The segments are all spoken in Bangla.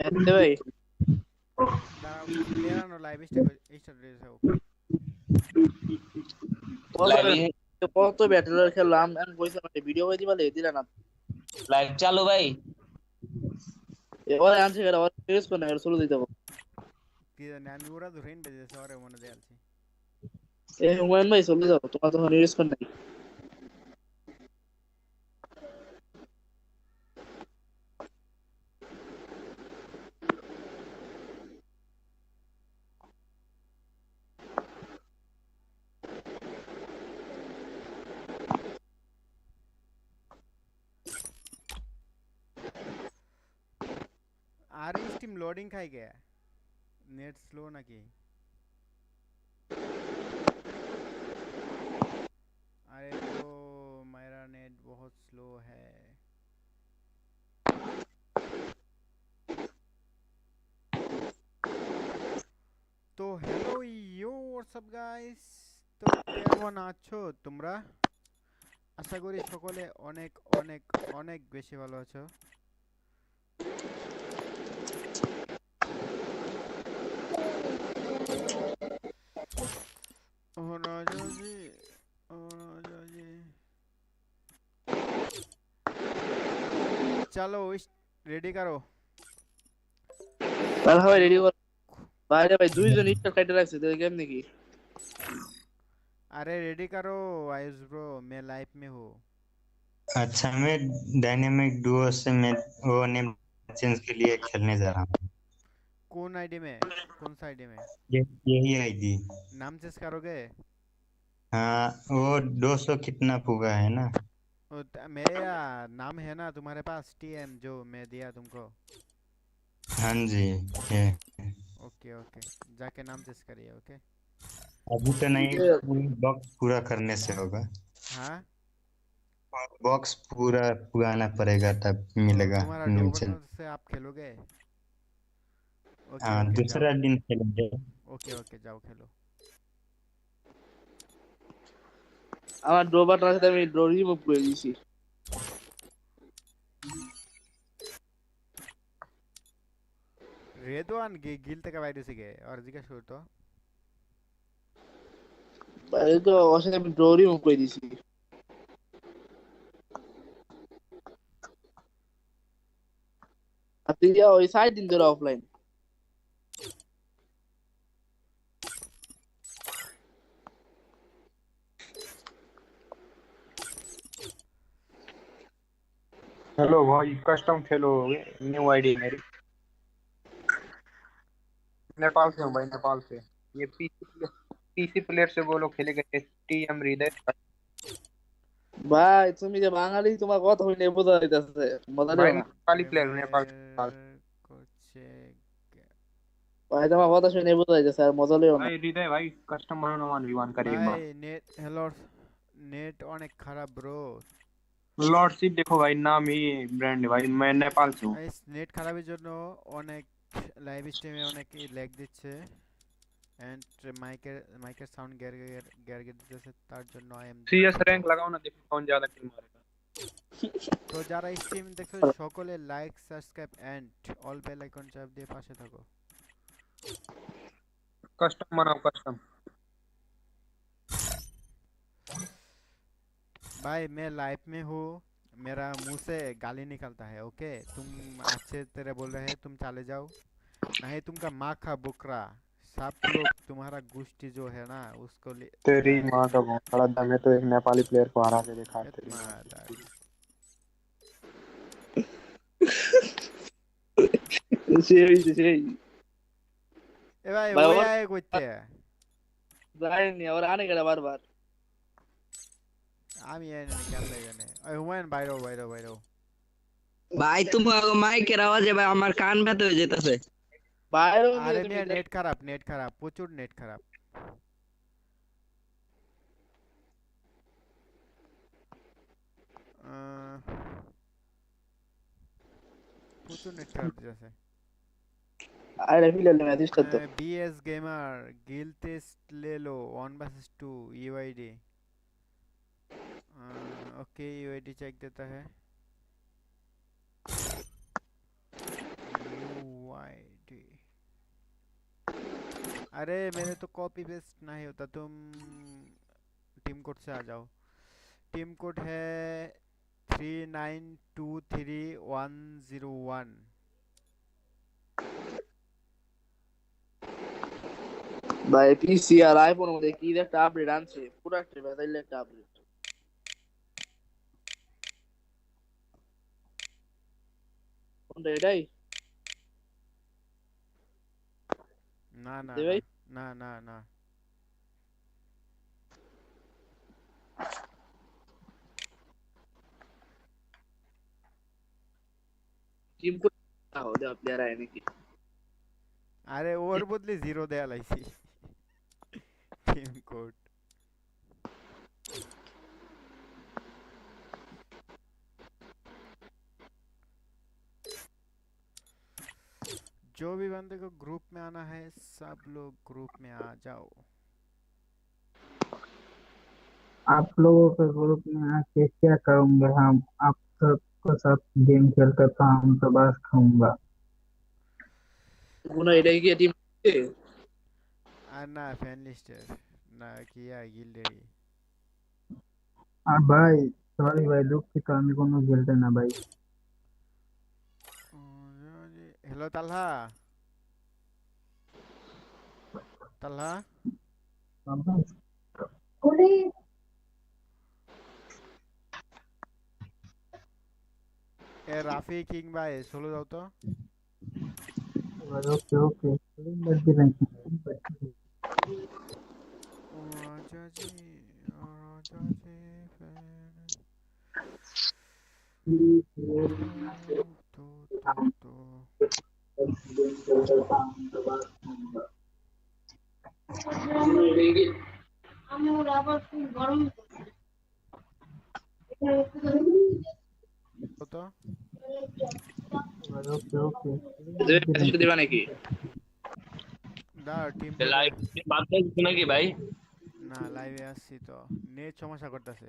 এতে ভাই। দাঁড়াও লাইভ কত কত ব্যাটলার খেললাম ভিডিও করে দিবালে দিলা না। লাইভ চালু ভাই। এবার আনছে গেল আর ফেস করে না শুরু দিতে হবে। কি জানি আমি ওরা ধরেন বেজেছে ওরে মনে দেয়ালছি। এ হুমায়ুন ভাই চলে যাও তোমার তখন ইউজ করে নাই। আর স্টিম লোডিং খাই গে नेट स्लो নাকি अरे तो मेरा नेट बहुत स्लो है তো হ্যালো ইয়ো হোয়াটসঅ্যাপ গাইস তো কেমন আছো তোমরা আশা করি সকলে অনেক অনেক অনেক বেশি ভালো আছো ও রাজা জি ও রাজা জি চলো রেডি করো তাহলে ভাই রেডি কর বাইরে ভাই দুইজন ইটটা কাটে রাখছে তো কেমনে কি अरे रेडी करो आयुष ब्रो मैं लाइव में हूँ अच्छा मैं डायनेमिक डुओ से मैं वो नेम चेंज के लिए खेलने जा रहा हूँ कौन आईडी में कौन सा आईडी में ये यही आईडी। नाम चेंज करोगे? हाँ वो दो सौ कितना पुगा है ना? ओ, मेरा नाम है ना तुम्हारे पास? टीएम जो मैं दिया तुमको। हाँ जी ये ओके ओके। जाके नाम चेंज करिए ओके। अभी तो नहीं बॉक्स पूरा करने से होगा। हाँ? बॉक्स पूरा पुगाना पड़ेगा तब मिलेगा तुम्हारा से आप खेलोगे? ओके हाँ ओके दूसरा दिन खेलेंगे जाओ ओके ओके जाओ खेलो আমার ড্রোবারটার সাথে আমি ড্রো রিমুভ করে দিয়েছি রেদওয়ান গি- গিল থেকে বাইরে থেকে আর জিজ্ঞাসা করতো বাইরে তো ওর সাথে আমি ড্রো রিমুভ করে দিয়েছি আর তুই যা ওই সাইড দিন ধরে অফলাইন हेलो भाई कस्टम खेलोगे न्यू आईडी मेरी नेपाल से हूँ भाई नेपाल से ये पीसी पीसी प्लेयर से बोलो खेलेगा टीएम हृदय ভাই তুমি যে বাঙালি তোমার কথা হইলে বোঝা যাইতেছে মজা भाई নেই না नेपाली प्लेयर नेपाल नेपाल করছে ভাই তোমার কথা শুনে বোঝা যাইতেছে আর মজা লেও না भाई हृदय भाई custom banana one we one करिए एक ভাই নেট হ্যালো নেট অনেক খারাপ ব্রো बार लॉर्ड सीट देखो भाई नाम ही ब्रांड है भाई मैं नेपाल से हूँ এই নেট খারাপের জন্য অনেক লাইভ স্ট্রিমে অনেক ল্যাগ দিচ্ছে এন্ড মাইকের মাইকের সাউন্ড গ্যার গ্যার গ্যার গ্যার দিতেছে তার জন্য আই এম सीएस रैंक लगाओ ना देखो कौन ज्यादा किल मारेगा তো যারা স্ট্রিম দেখছো সকলে like subscribe and all bell icon চাপ দিয়ে পাশে থাকো कस्टम बनाओ कस्टम भाई मैं लाइफ में हूँ मेरा मुँह से गाली निकलता है ओके तुम अच्छे तरह बोल रहे हैं तुम चले जाओ। नहीं तुमका माँ खा बुकरा सब लोग तुम्हारा गुस्ती जो है ना उसको ले तेरी माँ का बड़ा दम है तो एक नेपाली प्लेयर को हरा के देखा है तेरी सही सही ए भाई वो आए कुत्ते। जाने नहीं और आने के बार बार आए করতে জানি ওর আনে গেলে বারবার আমি জানি না কেমন জানে ওই হুমায়ুন বাইরো বাইরো বাইরো ভাই তোমার মাইকের আওয়াজে ভাই আমার কান ব্যথা হয়ে যেতেছে বাইরে আরে মিয়া নেট খারাপ নেট খারাপ প্রচুর নেট খারাপ আহ, প্রচুর নেট খারাপ দিতেছে আরে ফিলে ম্যাচ স্টার্ট তো बीएस गेमर गिल टेस्ट ले लो वन वर्सेस टू यूआईडी हाँ, ओके यूआईडी चेक देता है। अरे मेरे तो कॉपी पेस्ट नहीं होता, तुम टीम कोड से आ जाओ। टीम कोड है three nine two three one zero one भाई पीसीआर आईफोन में देखिए इधर टॉप है पूरा ट्रिप है इधर top onde đây Na na. Na na na. Team को होते आपल्या रायने की अरे ओव्हर बदली झिरो द्यायला टीम कोड जो भी बंदे को ग्रुप में आना है सब लोग ग्रुप में आ जाओ। आप लोगों के ग्रुप में आके क्या करूँगा? हम आप सबको साथ गेम खेलकर तो हम तो बस खाऊँगा। गुना इधर की टीम ना फ़ैन लिस्टर ना किया गिल्डरी आ भाई सॉरी भाई दुख की कमी को गिल्डर ना भाई। হ্যালো তালহা তালহা এ রাফি কিং ভাই চলো যাও তো Thank you. তো তো আমি ওর নাকি ভাই না লাইভে আসছি তো। নেট সমস্যা করতেছে।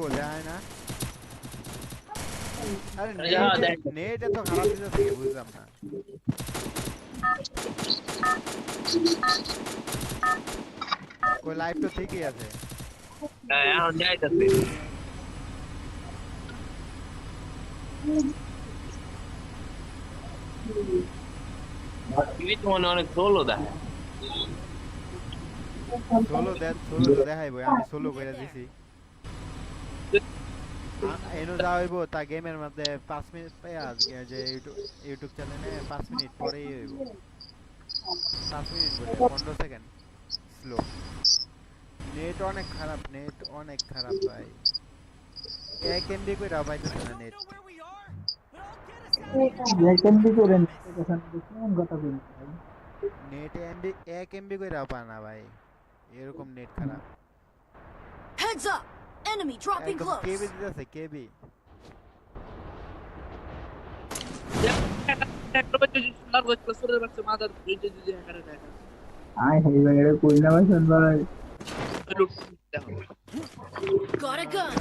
কো যায় না। আরে নেট এত খারাপ দিতেছে বুঝলাম না। কই লাইভ তো ঠিকই আছে। হ্যাঁ এখন যাইতেছি। টিভিতে মনে অনেক সোলো দেখায় সোলো দেখ সোলো তো দেখাইবো আমি সোলো কইরা দিছি। এনো যা হইব তা গেমের মধ্যে পাঁচ মিনিট পাইয়া আজকে যে ইউটিউব ইউটিউব চ্যানেলে পাঁচ মিনিট পরেই হইব। পাঁচ মিনিট বলে পনেরো সেকেন্ড স্লো। নেট অনেক খারাপ নেট অনেক খারাপ ভাই। এক এমবি কইরা পাইতেছে না নেট। কথা বলেন ভাই? নেট এমবি এক এমবি কইরা পায় না ভাই। এরকম নেট খারাপ। Heads up! Enemy dropping yeah, close. KB did the KB. Got a gun.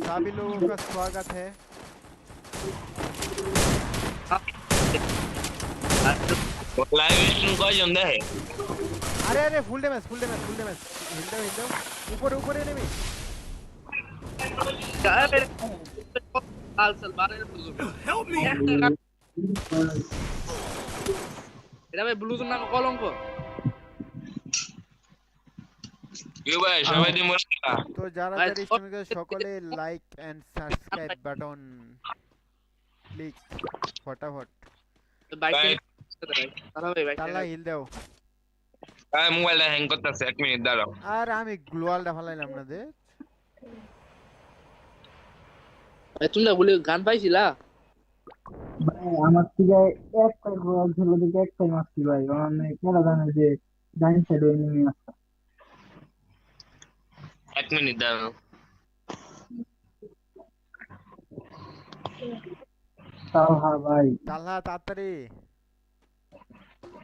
सभी लोगों का स्वागत है লাইভ স্ট্রিম কয়জন দেখে আরে আরে full damage full damage full damage Hinda হিন্দা উপরে উপরে নেমে এটা ভাই ব্লুজুর নামে কলঙ্ক তো যারা সকলে like and subscribe button click ফটাফট তালা হিল দাও। ভাই মোবাইলটা হ্যাং করতেছে এক মিনিট দাঁড়াও। আর আমি গ্লোয়ালটা ফালাইলাম না দে। তুমি না বলি গান পাইছিলা? ভাই আমার থেকে একটা গোল ছিল দিকে একটাই মারছি ভাই। মানে কেনা জানে যে ডাইন সাইডে এনিমি আছে। এক মিনিট দাঁড়াও। তাও হ্যাঁ ভাই। তাল্লা তাড়াতাড়ি।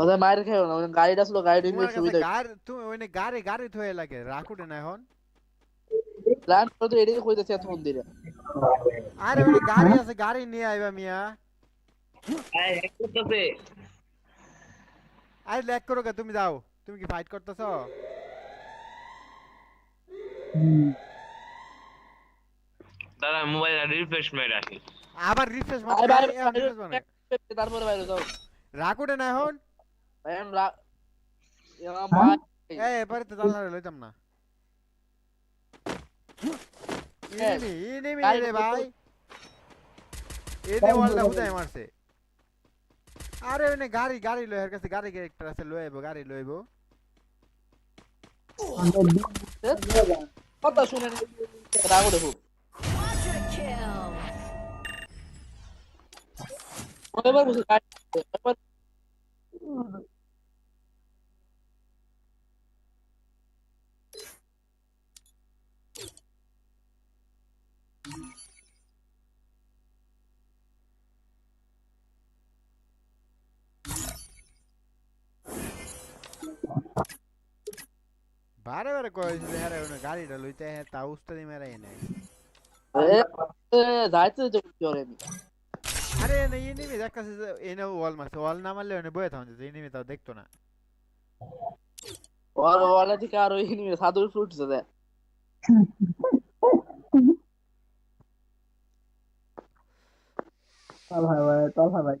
ওদের মায়ের না ওদের গাড়িটা ছিল গাড়িটা তোমার নিয়ে সুবিধা গাড়ি তুমি ওইনে গাড়ি গাড়ি থয়ে লাগে রাখুটে না এখন। প্ল্যান করে তো কইতেছে এত মন্দিরে। আরে ওই গাড়ি আছে গাড়ি নিয়ে আইবা মিয়া। আরে হ্যাং করতেছে ল্যাক করো কে তুমি যাও। তুমি কি ফাইট করতেছো? দাঁড়া মোবাইল রিফ্রেশ মেরে রাখি। আবার রিফ্রেশ মানে তারপরে বাইরে যাও। রাখুটে না এখন। ভাই আমি রা- এ আমার হ্যাঁ? ভাই এবারে তো জানলা লইতাম না। ইনিমি ইনিমি রে ভাই এতে ওয়ালটা হুদাই মারছে আরে ওনে গাড়ি গাড়ি লই এর কাছে গাড়ি ক্যারেক্টার আছে লই আইবো গাড়ি লই আইবো কথা শুনে রাগ kill. এবার বুঝি গাড়ি Para ver કોઈ યાર એને ગાડી ડલુઈ તે તા ઉસ્તરી મેરા એને અરે જાયતે જો ચોરે મી અરે એને એની મે દેખાસ એને વોલ માં વોલ ના મળ્યો ને બોય થાઉં એની મે તો દેખતો ના ઓર વોલ થી કારો એની મે સાદુ ફ્રૂટ જદે ચાલ ભાઈ ચાલ ભાઈ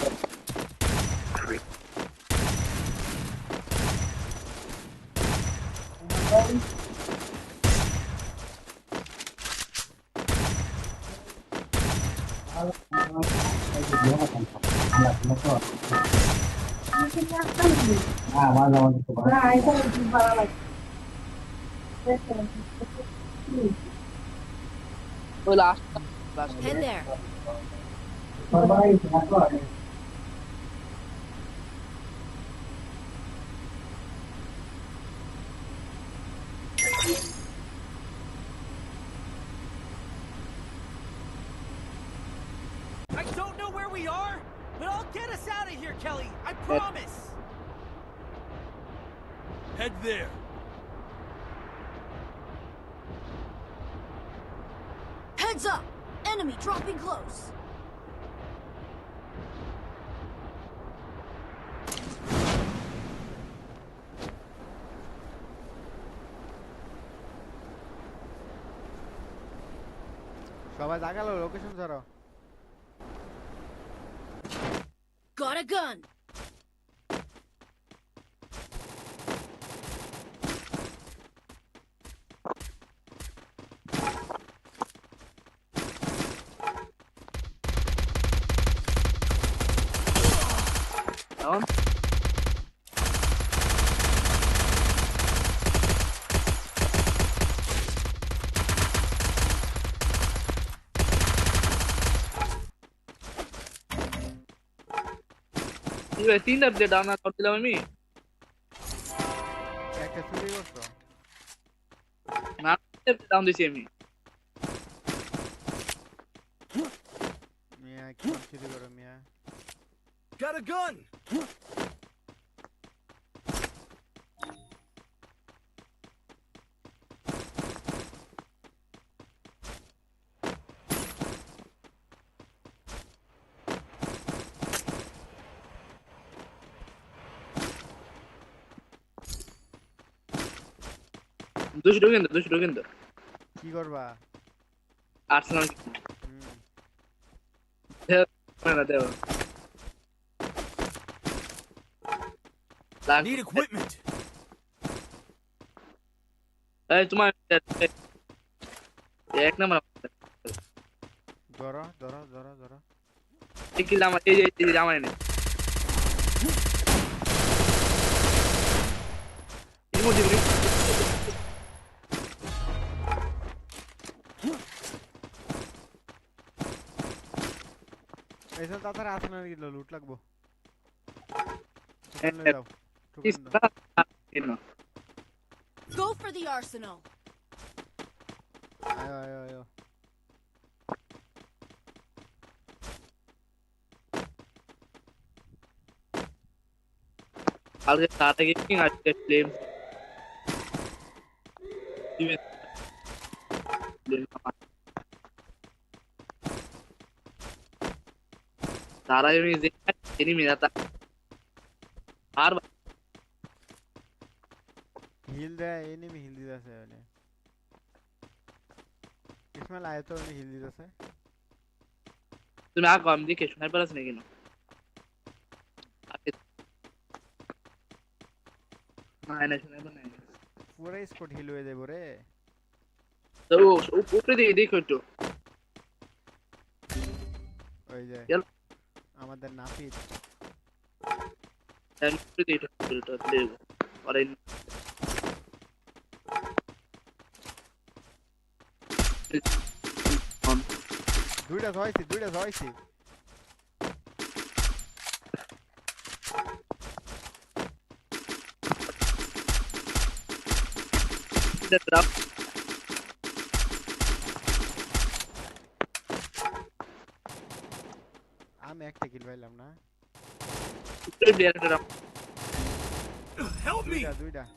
Ah, wala ko dito ba? Ah, ito yung para like... Wala. Head there. Bye-bye. Bye-bye. জাগালো লোকেশন ধরো Got a gun. কি দিয়ে ডানা শট দিলাম আমি। একটা চুরি করছ না ডাউন দিছি আমি। মিয়া কি চুরি করো মিয়া? Got a gun! দুশো ঢুকেন তো দুশো ঢুকেন তো কি করবা? আর্সেনাল না দেও Need equipment! এই তোমার এক নাম্বার ধরো ধরো ধরো ধরো। এই কিল আমার এই যে আমার এনে এইসব তাড়াতাড়ি আসে না গেল লুট লাগবো। যাও Go for the arsenal. আয়ো আয়ো আয়ো কালকে গেছি আজকে flame Para de mi Seni mi zaten. Ağır bak. हिल दे ये नहीं भी हिल दिया से वाले इसमें लाए तो नहीं हिल दिया से तुम्हें आ काम दी केशुनाई पर असने की ना ना नहीं पूरा इसको ढील हुए दे पूरे। तो ऊपर दे देखो तो। ओए जाए দেখবো আর এই দুইটা ধরাইছি দুইটা ধরাইছি দাও আমি Stay there, Ram. Help me. Duida, duida.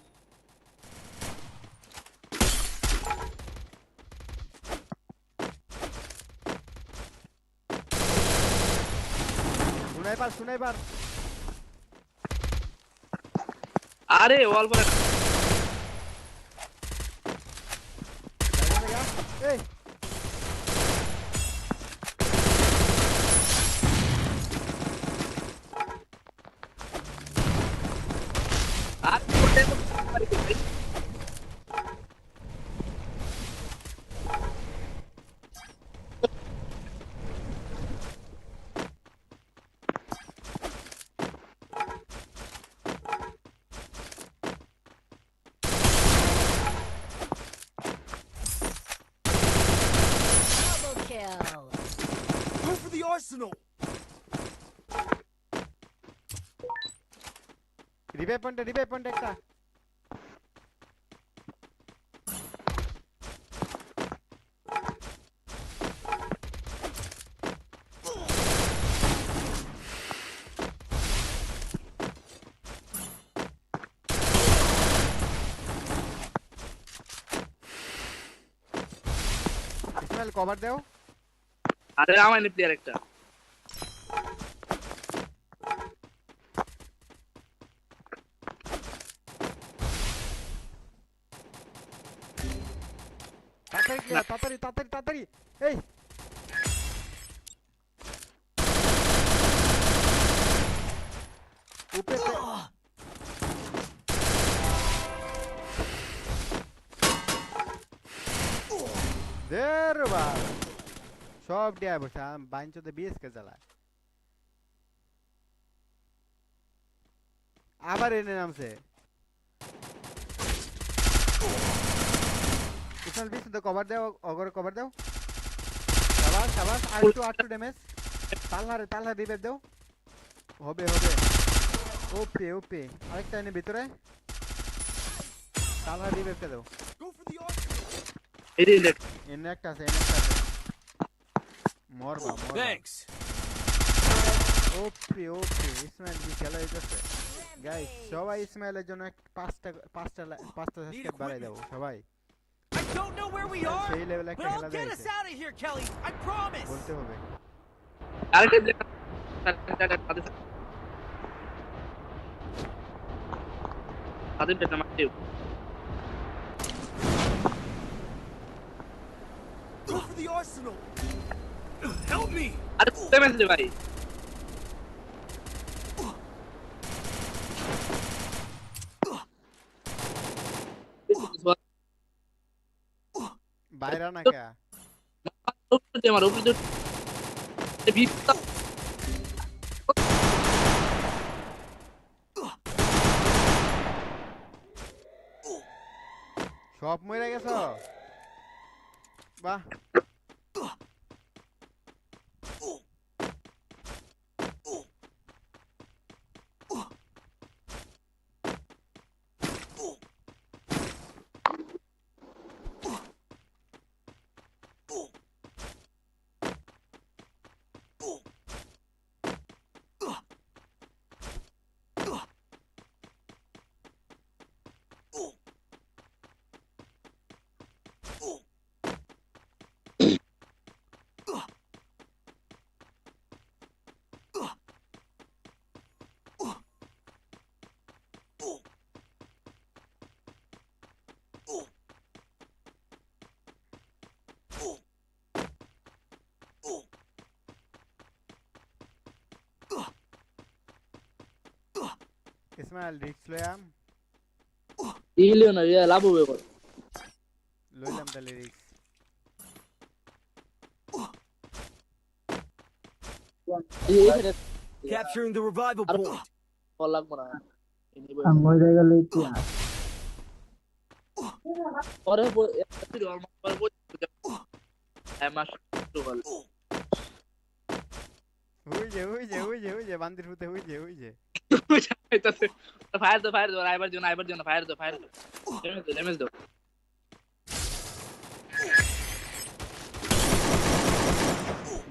सुनाइपर सुनाइपर अरे वॉल पर ए ರಿಪೇಪಂಟ್ ರಿಪೇಪಂಟ್ ಎಕ್ಕ इसमें कवर दो अरे राम है प्लेयर एक्टर সব ডিয়া বসে বাইঞ্চতে বিএসকে চালায় আবার এনে নামছে ইসমাইল বিশ তো কভার দাও অগর কভার দাও সাবাস সাবাস আর একটু আর একটু ড্যামেজ তালহারে তালহারে রিভাইভ দাও হবে হবে ওপে ওপে আরেকটা এনে ভিতরে তালা রিভাইভটা দাও এনে একটা আছে এনে একটা আছে মরবা মরবা Thanks. ওপি ওপি ইসমাইল কি খেলা হইতেছে গাইস সবাই ইসমাইলের জন্য এক পাঁচটা পাঁচটা লা- পাঁচটা সাবস্ক্রাইব বাড়াই দাও সবাই I don't know where we are, সেই লেভেলে but একটা I'll খেলা get us যাইছে out of here, Kelly. I promise. বলতে হবে আরেকটা যে তাদের তাদের পেটে মারতে Go for the arsenal. Help me. আরে কোথায় মেসেজ ভাই? বাইরা না কে? আমার উপরে ভিড় সব মরে গেছ? বাহ। ইসমাইল রিক্স লয়াম ইলিও না রে লাভ হবে কর লইলাম তাহলে রিক্স Capturing the revival point. Call লাগবো না আর মরে গেলে আর? পরে হ্যাঁ মাস কল যে হুই যে হুই যে হুই যে বান্দির হুতে হুই যে হুই যে फायर दो फायर दो राइबर फायर दो फायर दो डैमेज दो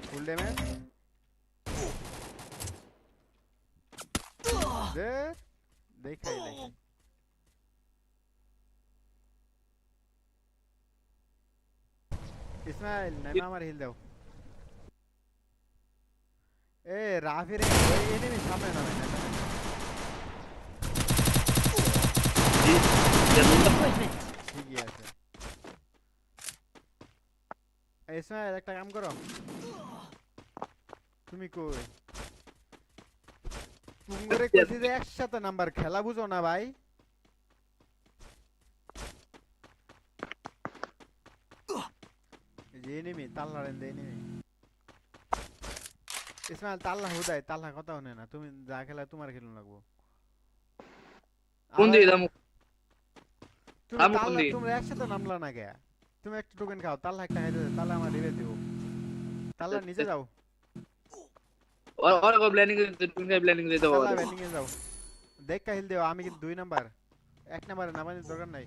फुल डैमेज दे देख नहीं नैना मार हिल ए राफी रे ये नहीं सामने ना না ঠিকই আছে ইসমাইল একটা কাম করো তুমি কই তুমরে কইছি যে একসাথে নাম্বার খেলা বুঝো না ভাই এনিমি তাল্লা রেন দে এনিমি ইসমাইল তাল্লা হুদাই তাল্লা কথা শুনে না তুমি যা খেলা তোমার খেলুন লাগবো কোন দিকে দাম আমি বন্দি একসাথে নামলা না গে। তুমি একটা টোকেন খাও তাহলে একটা খাইতে তাল্লা আমার রিভে দিও তাল্লা নিজে যাও। আর আর গো প্ল্যানিং তুমি কে প্ল্যানিং দিতে বাবা প্ল্যানিং এ যাও। দেখ কাহিল দেও আমি কিন্তু দুই নাম্বার এক নাম্বারে নামানোর দরকার নাই।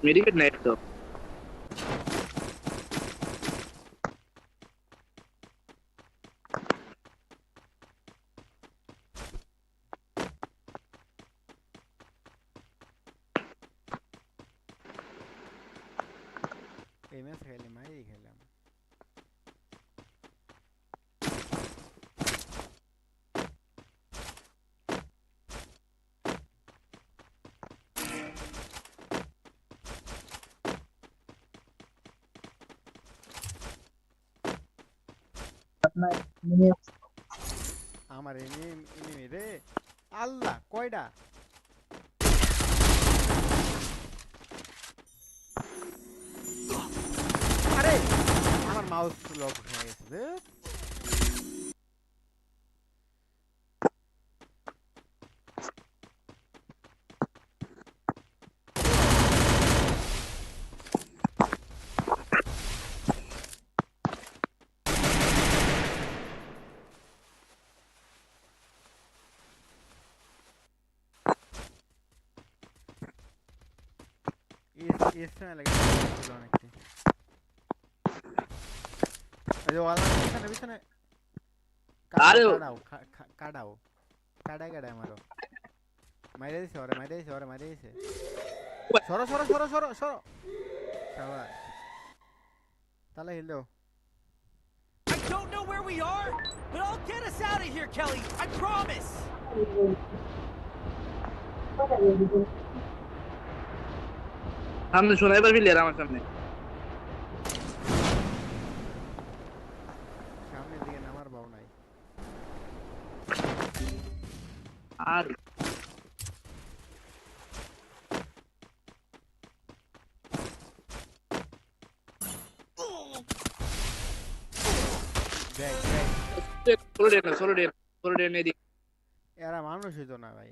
मेडिकेट नेट दो এই ম্যাচ খেলে মাই খেলাম আমার এনিমি রে। আল্লাহ কয়টা আরে আমার মাউস লক হয়ে গেছে লাগে ছিল অনেকটি। যে ওয়ালা পিছনে। পিছনে আরে ও- কাটাও কাটাও। কাটায় কাটায় মারো। মাইরে দিছে ওরে মাইরে দিছে ওরে মাইরে দিছে। সরো সরো সরো সরো সরো। শাবাশ তাহলে heal I don't know where we are, but I'll get us out of here, Kelly. I promise. সামনে শোনাইবার প্লেয়ার আমার সামনে। সামনের দিকে নামার বাউ নাই। আর এরা মানুষ হইতো না ভাই।